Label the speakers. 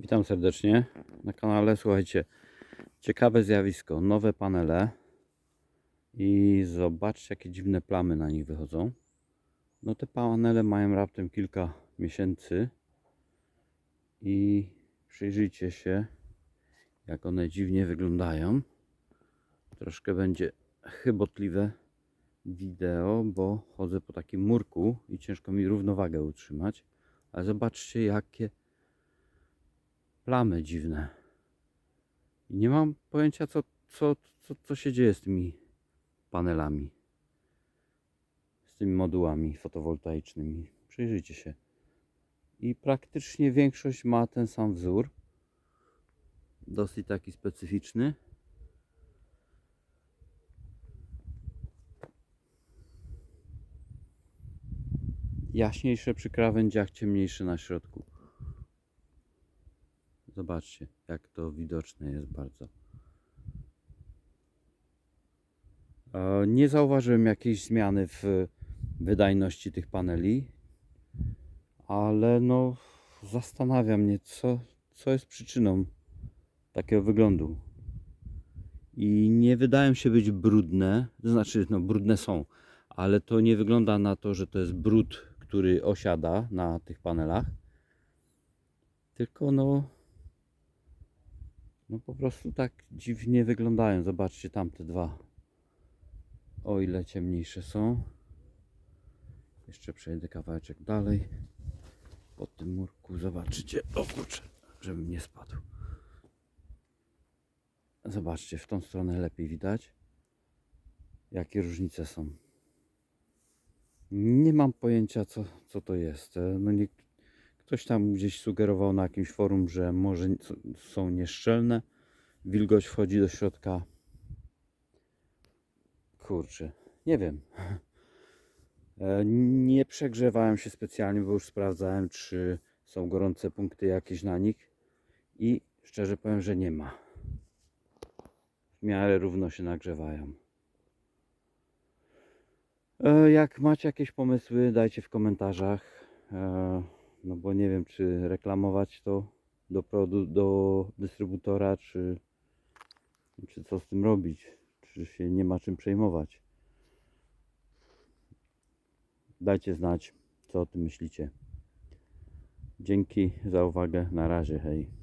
Speaker 1: Witam serdecznie na kanale. Słuchajcie, ciekawe zjawisko. Nowe panele i zobaczcie, jakie dziwne plamy na nich wychodzą. No te panele mają raptem kilka miesięcy i przyjrzyjcie się, jak one dziwnie wyglądają. Troszkę będzie chybotliwe wideo, bo chodzę po takim murku i ciężko mi równowagę utrzymać. Ale zobaczcie, jakie plamy dziwne. I nie mam pojęcia, co, co, co, co się dzieje z tymi panelami. Z tymi modułami fotowoltaicznymi. Przyjrzyjcie się. I praktycznie większość ma ten sam wzór. Dosyć taki specyficzny. Jaśniejsze przy krawędziach, ciemniejsze na środku. Zobaczcie, jak to widoczne jest bardzo. E, Nie zauważyłem jakiejś zmiany w wydajności tych paneli, ale no zastanawia mnie, co, co jest przyczyną takiego wyglądu. I nie wydają się być brudne, znaczy, no brudne są, ale to nie wygląda na to, że to jest brud, który osiada na tych panelach, tylko no no po prostu tak dziwnie wyglądają. Zobaczcie tamte dwa. O ile ciemniejsze są. Jeszcze przejdę kawałeczek dalej. Po tym murku zobaczycie. O kurczę, żebym nie spadł. Zobaczcie, w tą stronę lepiej widać. Jakie różnice są. Nie mam pojęcia, co, co to jest. No nie, Ktoś tam gdzieś sugerował na jakimś forum, że może są nieszczelne. Wilgoć wchodzi do środka. Kurczę, nie wiem. E, Nie przegrzewałem się specjalnie, bo już sprawdzałem, czy są gorące punkty jakieś na nich. I szczerze powiem, że nie ma. W miarę równo się nagrzewają. E, Jak macie jakieś pomysły, dajcie w komentarzach. No bo nie wiem, czy reklamować to do, produ- do dystrybutora, czy, czy co z tym robić. Czy się nie ma czym przejmować. Dajcie znać, co o tym myślicie. Dzięki za uwagę. Na razie, hej.